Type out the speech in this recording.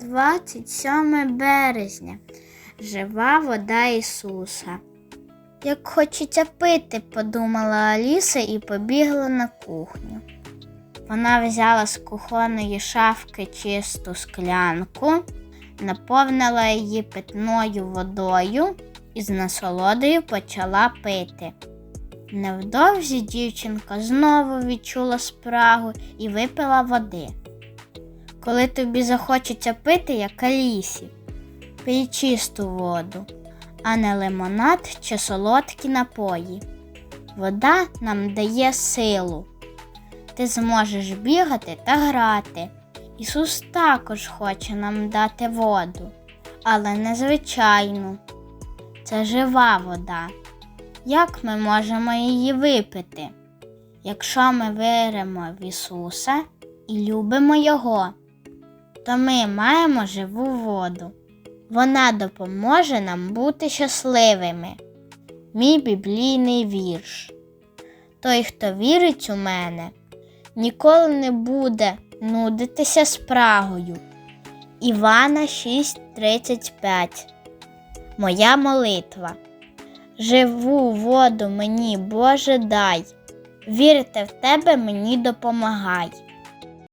27 березня. Жива вода Ісуса. Як хочеться пити, подумала Аліса і побігла на кухню. Вона взяла з кухонної шафки чисту склянку, наповнила її питною водою і з насолодою почала пити. Невдовзі дівчинка знову відчула спрагу і випила води. Коли тобі захочеться пити, як Алісі, пий чисту воду, а не лимонад чи солодкі напої. Вода нам дає силу. Ти зможеш бігати та грати. Ісус також хоче нам дати воду, але не звичайну. Це жива вода. Як ми можемо її випити? Якщо ми віримо в Ісуса і любимо Його, то ми маємо живу воду. Вона допоможе нам бути щасливими. Мій біблійний вірш. Той, хто вірить у мене, ніколи не буде нудитися спрагою. Івана 6:35. Моя молитва. Живу воду мені, Боже, дай. Вірити в тебе мені допомагай.